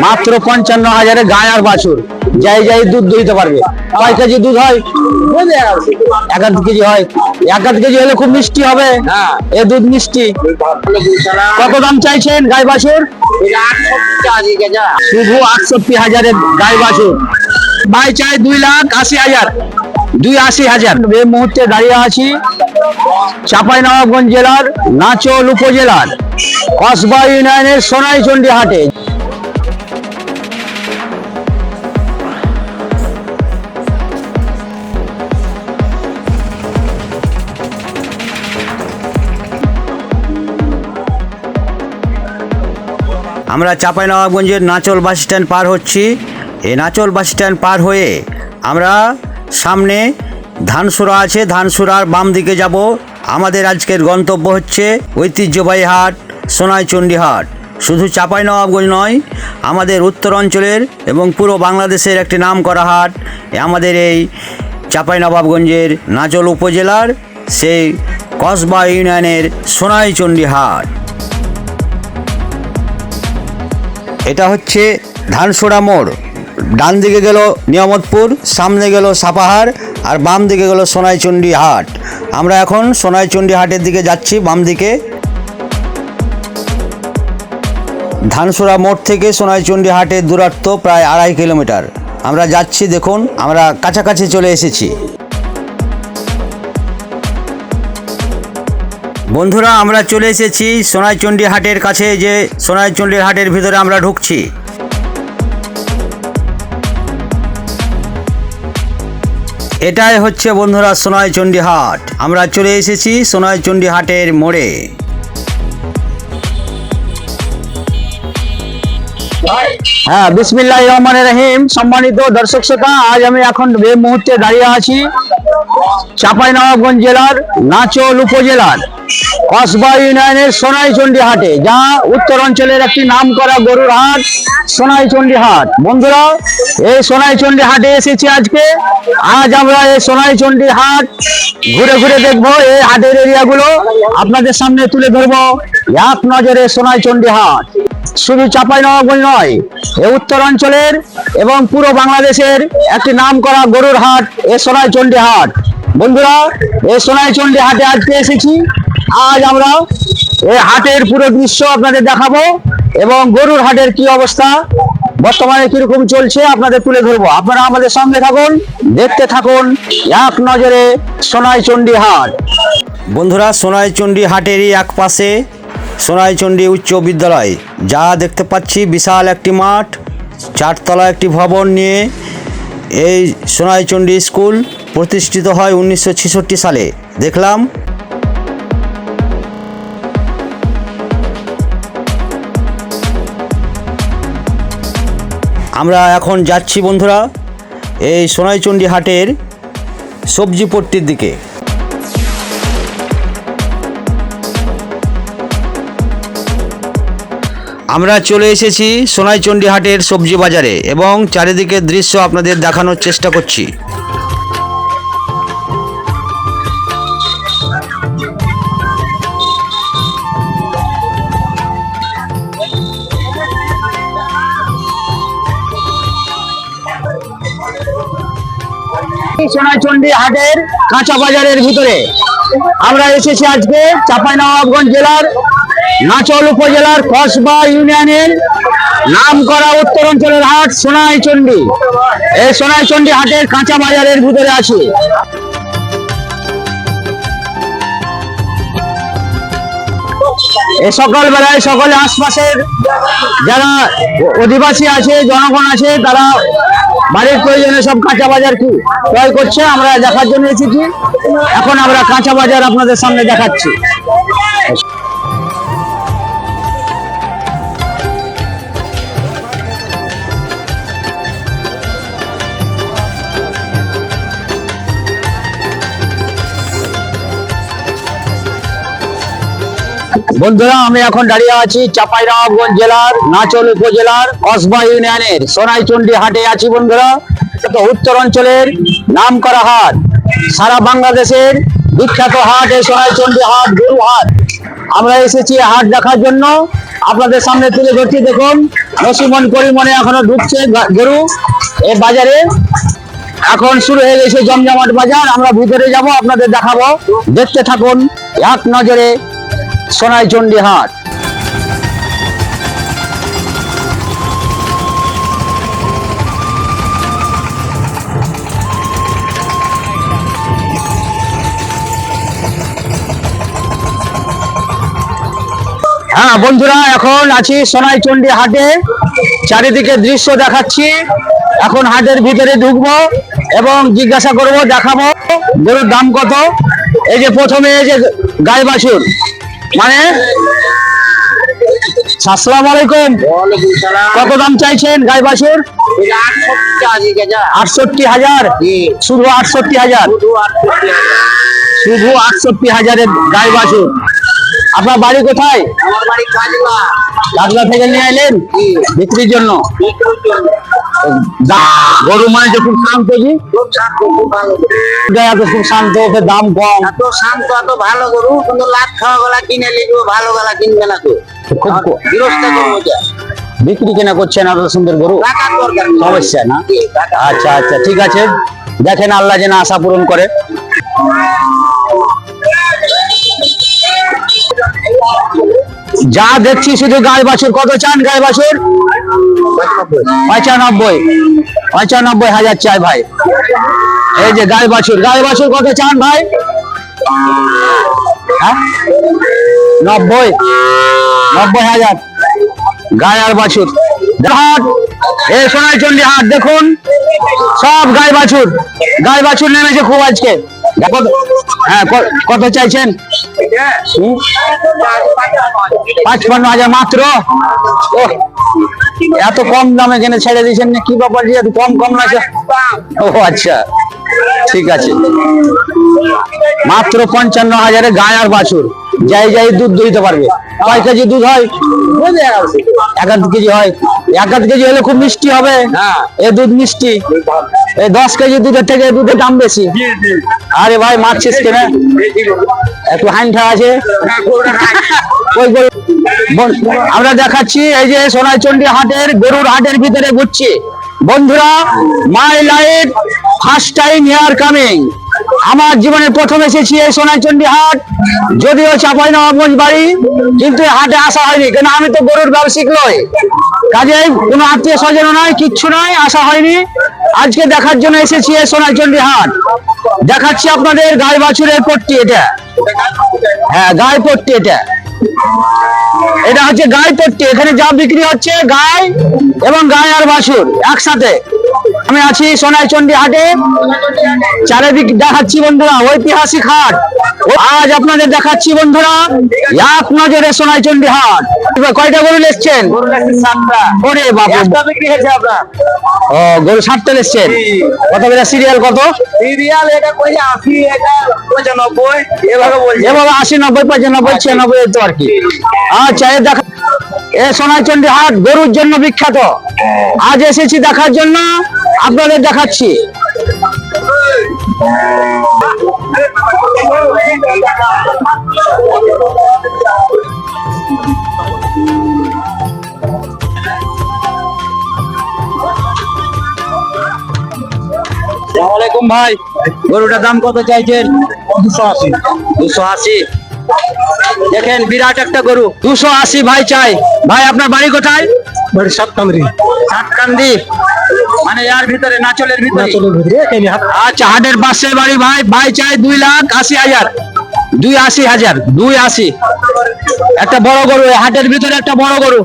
মাত্র পঞ্চান্ন হাজারে গায় আর বাছুর। যাই যাই দুধ দইতে পারবে। কয় কেজি দুধ হয়? এক আধ কেজি হয়। এক আধ কেজি হলে খুব মিষ্টি হবে। হ্যাঁ। এ দুধ মিষ্টি। কত দাম চাইছেন গাই বাছুর? শুধু আটষট্টি হাজারের গাই বাছুর। ভাই চাই দুই লাখ আশি হাজার। দুই আশি হাজার। এই মুহূর্তে দাঁড়িয়ে আছি চাঁপাইনবাবগঞ্জ জেলার নাচল উপজেলার কসবা ইউনিয়নের সোনাইচন্ডী হাটে। আমরা চাঁপাইনবাবগঞ্জের নাচল বাস স্ট্যান্ড পার হচ্ছি। এই নাচল বাস স্ট্যান্ড পার হয়ে আমরা সামনে ধানসুরা আছে, ধানসুরার বাম দিকে যাব। আমাদের আজকের গন্তব্য হচ্ছে ঐতিহ্যবাহী হাট, সোনাইচণ্ডী হাট। শুধু চাঁপাইনবাবগঞ্জ নয়, আমাদের উত্তর অঞ্চলের এবং পুরো বাংলাদেশের একটি নাম করা হাট আমাদের এই চাঁপাইনবাবগঞ্জের নাচল উপজেলার সেই কসবা ইউনিয়নের সোনাইচণ্ডী হাট। এটা হচ্ছে ধানসোড়া মোড়। ডান দিকে গেল নিয়ামতপুর, সামনে গেল সাপাহার আর বাম দিকে গেল সোনাইচণ্ডী হাট। আমরা এখন সোনাইচণ্ডী হাটের দিকে যাচ্ছি, বাম দিকে। ধানসোড়া মোড় থেকে সোনাইচণ্ডী হাটের দূরত্ব প্রায় আড়াই কিলোমিটার। আমরা যাচ্ছি, দেখুন, আমরা কাছাকাছি চলে এসেছি। বন্ধুরা, আমরা চলে এসেছি সোনাইচণ্ডী হাটের কাছে, যে সোনাইচণ্ডীর হাটের ভিতরে আমরা ঢুকছি। এটাই হচ্ছে বন্ধুরা সোনাইচণ্ডী হাট আমরা চলে এসেছি সোনাইচণ্ডী হাটের মোড়ে। হ্যাঁ বিসমিল্লাহ রহমান রহিম। সম্মানিত দর্শক শ্রোতা, আজ আমি এখন এই মুহূর্তে দাঁড়িয়ে আছি, চাঁপাইনবাবগঞ্জ জেলার নাচল উপজেলার কসবা ইউনিয়নের সোনাইচন্ডী হাটে যা উত্তর অঞ্চলের একটি নাম করা গরুর হাট সোনাইচন্ডী হাট বন্ধুরা, এই সোনাইচন্ডী হাটে এসেছি আজকে। আজ আমরা এই সোনাইচন্ডী হাট ঘুরে ঘুরে দেখব এই হাটের এরিয়াগুলো। আপনাদের সামনে তুলে ধরবো, এক নজরে সোনাইচন্ডী হাট শুধু চাঁপাইনবাবগঞ্জ নয়, এ উত্তরাঞ্চলের এবং পুরো বাংলাদেশের একটি নাম করা গরুর হাট, এ সোনাইচন্ডী হাট বন্ধুরা এই সোনাইচন্ডী হাটে আজকে এসেছি। আজ আমরা এই হাটের পুরো দৃশ্য আপনাদের দেখাবো এবং গরুর হাটের কি অবস্থা, বর্তমানে কীরকম চলছে আপনাদের তুলে ধরবো। আপনারা আমাদের সঙ্গে থাকুন, দেখতে থাকুন এক নজরে সোনাইচন্ডী হাট বন্ধুরা সোনাইচণ্ডী হাটেরই এক পাশে সোনাইচণ্ডী উচ্চ বিদ্যালয়। যা দেখতে পাচ্ছি বিশাল একটি মাঠ। চারতলা একটি ভবন নিয়ে এই সোনাইচণ্ডী স্কুল প্রতিষ্ঠিত হয় উনিশশো ছেষট্টি সালে। দেখলাম। আমরা এখন যাচ্ছি বন্ধুরা, এই সোনাইচণ্ডী হাটের সবজি পট্টির দিকে। আমরা চলে এসেছি সোনাইচণ্ডী হাটের সবজি বাজারে এবং চারিদিকের দৃশ্য আপনাদের দেখানোর চেষ্টা করছি। সোনাইচন্ডী হাটের কাঁচা বাজারের ভিতরে। আমরা এসেছি আজকে চাঁপাইনবাবগঞ্জ জেলার নাচল উপজেলার কসবা ইউনিয়নের নাম করা উত্তর অঞ্চলের হাট সোনাইচন্ডী এই সোনাইচন্ডী হাটের কাঁচা বাজারের ভিতরে আছে। এ বেলায় সকলে আশপাশের যারা অধিবাসী আছে, জনগণ আছে, তারা বাড়ির প্রয়োজনে সব কাঁচা বাজার কি ক্রয় করছে, আমরা দেখার জন্য এসেছি। এখন আমরা কাঁচা বাজার আপনাদের সামনে দেখাচ্ছি। বন্ধুরা, আমি এখন দাঁড়িয়ে আছি চাঁপাইনবাবগঞ্জ জেলার নাচল উপজেলার কসবা ইউনিয়নের সোনাইচন্ডী হাটে আছি বন্ধুরা। উত্তর অঞ্চলের নাম করা হাট, সারা বাংলাদেশের বিখ্যাত হাট এই সোনাইচন্ডী হাট, গরু হাট। আমরা এসেছি হাট দেখার জন্য। আপনাদের সামনে তুলে ধরছি, দেখুন, নসিমন পরিমনে এখনও ঢুকছে গরু। এ বাজারে এখন শুরু হয়ে গেছে জমজমাট বাজার। আমরা ভিতরে যাব, আপনাদের দেখাবো। দেখতে থাকুন, এক নজরে সোনাই চন্ডী হাট। হ্যাঁ বন্ধুরা, এখন আছি সোনাইচন্ডী হাটে। চারিদিকে দৃশ্য দেখাচ্ছি। এখন হাটের ভিতরে ঢুকবো এবং জিজ্ঞাসা করব, দেখাবো গরুর দাম কত? এই যে প্রথমে এই যে গাই বাছুর মানে? আসসালামু আলাইকুম। কত দাম চাইছেন গাই বাছুর আটষট্টি হাজার। শুধু আটষট্টি হাজার। শুধু আটষট্টি হাজারের গাই বাছুর আপনার বাড়ি কোথায়? আমার বাড়ি কাজলা। থেকে নিয়ে এলেন? বিক্রির জন্য? গরু মানে যে খুব শান্ত জি? খুব শান্ত ওকে দাম কম। এত শান্ত এত ভালো গরু কিন্তু লাখ খাওয়া গলা কিনে লিখব ভালো গলা কিনবে না তো। খুব ক- গৃহস্থ বিক্রি কেনা করছেন এত সুন্দর গরু? সমস্যা না? আচ্ছা আচ্ছা ঠিক আছে। দেখেন আল্লাহ যেন আশা পূরণ করে। যা দেখছি শুধু গায়ে বাছুর কত চান গায়ে বাছুর পঁচানব্বই। পঁচানব্বই হাজার চাই ভাই। এই যে গায়ে বাছুর গায়ে বাছুর কত চান ভাই? হ্যাঁ? নব্বই। নব্বই হাজার। গায়ে আর বাছুর। হাট এই সোনাইচন্ডী হাট দেখুন। সব গায়ে বাছুর গায়ে বাছুর নেমেছে খুব আজকে। হ্যাঁ কত চাইছেন? পাঁচপান্ন হাজার মাত্র? এত কম দামে কেন ছেড়ে দিয়েছেন? না, কি ব্যাপার এত কম কম লাগছে ও আচ্ছা ঠিক আছে। মাত্র পঞ্চান্ন হাজারে গায়ে আর বাছুর। যাই যাই দুধ দইতে পারবে। কয় কেজি দুধ হয়? এক আধ কেজি হয়। এক আধ কেজি হলে খুব মিষ্টি হবে। এ দুধ মিষ্টি। এই দশ কেজি দুধের থেকে দুধের দাম বেশি। আরে ভাই মারছিস কেন? একটু হাইনঠা আছে। আমরা দেখাচ্ছি এই যে সোনাইচন্ডী হাটের গরুর হাটের ভিতরে ঘুরছি। বন্ধুরা my life first time here coming আমার জীবনে প্রথম এসেছি এই সোনাইচন্ডী হাট। যদিও চাপাই নবাবগঞ্জ বাড়ি, কিন্তু হাটে আসা হয়নি। কেন আমি তো গরুর ব্যবসায়িক নই। কাজে কোনো আত্মীয় স্বজন নয় কিচ্ছু নয় আসা হয়নি। আজকে দেখার জন্য এসেছি এই সোনাইচন্ডী হাট। দেখাচ্ছি আপনাদের গাই বাছুরের পট্টি এটা। হ্যাঁ গায়ে পট্টি এটা। এটা হচ্ছে গায়ে পট্টি। এখানে যা বিক্রি হচ্ছে, গায়ে এবং গায়ে আর বাছুর একসাথে। আমি আছি সোনাইচন্ডী হাটে। চারিদিক দেখাচ্ছি বন্ধুরা ঐতিহাসিক হাট। আজ আপনাদের দেখাচ্ছি বন্ধুরা এক নজরে সোনাইচন্ডী হাট। কয়টা গরু এসছেন? ওরে বাবা হয়েছে ও গরু সাতটা এসছেন? কত করে? সিরিয়াল কত? সিরিয়াল এটা কই আশি এটা পঁচানব্বই এভাবে বলছে। এভাবে আশি নব্বই পঁচানব্বই ছিয়ানব্বই তো আর কি। আচ্ছা দেখা এ সোনাইচন্ডী হাট গরুর জন্য বিখ্যাত। আজ এসেছি দেখার জন্য আপনাদের দেখাচ্ছি। ভাই। গরুটার দাম কত চাইছেন? দুশো আশি। দুশো আশি। দেখেন বিরাট একটা গরু। দুশো আশি ভাই চাই। ভাই আপনার বাড়ি কোথায়? বাড়ি সাতকান্দ্রি সাতকান্দি। মানে এর ভিতরে নাচলের ভিতরে? আচ্ছা হাটের পাশে বাড়ি ভাই। ভাই চাই দুই লাখ আশি হাজার। দুই আশি হাজার দুই আশি। একটা বড় গরু হাটের ভিতরে একটা বড় গরু।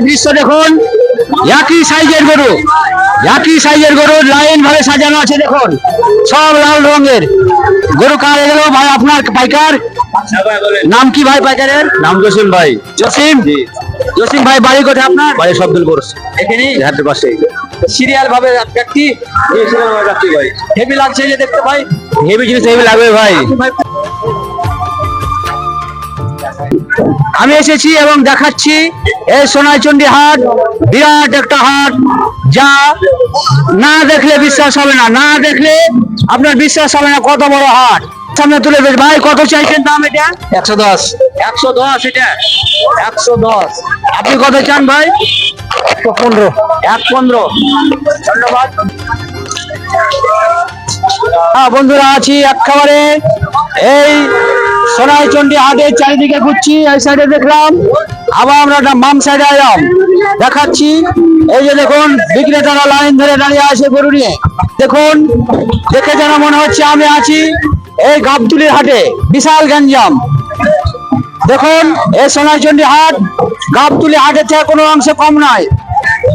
একটা দৃশ্য দেখুন। একই সাইজের গরু একই সাইজের গরু লাইন ভাবে সাজানো আছে দেখুন। সব লাল রঙের। গরু কার এগুলো ভাই আপনার পাইকার? নাম কি ভাই পাইকারের? নাম জসিম ভাই। জসিম? জসিম ভাই বাড়ি কোথায় আপনার? বাড়ি শব্দুল করছে এখানে? হাতের পাশে সিরিয়াল ভাবে ব্যক্তি? হেভি লাগছে যে দেখতে ভাই। হেভি জিনিস হেভি লাগবে ভাই আমি এসেছি এবং দেখাচ্ছি এই সোনাইচন্ডী হাট বিরাট একটা হাট যা না দেখলে বিশ্বাস হবে না না দেখলে আপনার বিশ্বাস হবে না কত বড় হাট। সামনে তুলে বেশ ভাই কত চাইছেন দাম এটা? একশো দশ। একশো দশ এটা? একশো দশ। আপনি কত চান ভাই? একশো পনেরো। এক পনেরো। ধন্যবাদ। হ্যাঁ বন্ধুরা আছি একেবারে এই সোনাইচন্ডী হাটের চারিদিকে ঘুরছি, এই সাইডে দেখলাম। আবার আমরা একটা মাম সাইডে এলাম দেখাচ্ছি। এই যে দেখুন, বিক্রেতারা লাইন ধরে দাঁড়িয়ে আছে গরু নিয়ে। দেখুন, দেখে যেন মনে হচ্ছে আমি আছি এই গাবতুলির হাটে, বিশাল গঞ্জাম দেখুন, এই সোনাইচন্ডী হাট গাবতুলি হাটের থেকে কোনো অংশে কম নয়।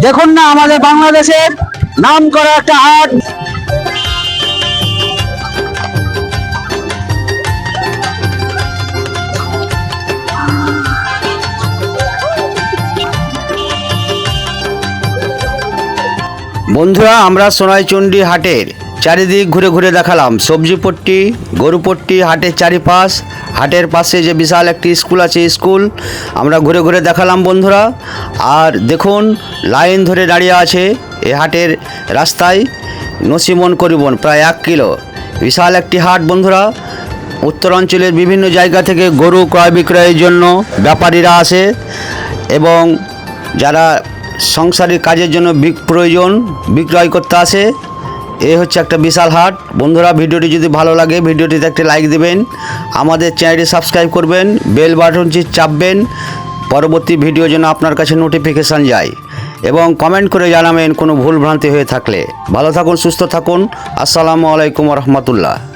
দেখুন না, আমাদের বাংলাদেশের নাম করা একটা হাট বন্ধুরা, আমরা সোনাইচন্ডী হাটের চারিদিক ঘুরে ঘুরে দেখালাম। সবজি পট্টি গরু পট্টি হাটের চারিপাশ, হাটের পাশে যে বিশাল একটি স্কুল আছে স্কুল, আমরা ঘুরে ঘুরে দেখালাম বন্ধুরা। আর দেখুন, লাইন ধরে দাঁড়িয়ে আছে এ হাটের রাস্তায় নসিমন করিবন, প্রায় এক কিলো। বিশাল একটি হাট বন্ধুরা। উত্তরাঞ্চলের বিভিন্ন জায়গা থেকে গরু ক্রয় বিক্রয়ের জন্য ব্যাপারীরা আসে এবং যারা সংসারিক কাজের জন্য প্রয়োজন, বিক্রয় করতে আসে। এ হচ্ছে একটা বিশাল হাট। বন্ধুরা, ভিডিওটি যদি ভালো লাগে, ভিডিওটিতে একটা লাইক দেবেন। আমাদের চ্যানেলটি সাবস্ক্রাইব করবেন বেল বাটনটি চাপবেন। পরবর্তী ভিডিও যেন আপনার কাছে নোটিফিকেশান যায়। এবং কমেন্ট করে জানাবেন কোনো ভুল ভ্রান্তি হয়ে থাকলে। ভালো থাকুন, সুস্থ থাকুন। আসসালামু আলাইকুম রহমতুল্লাহ।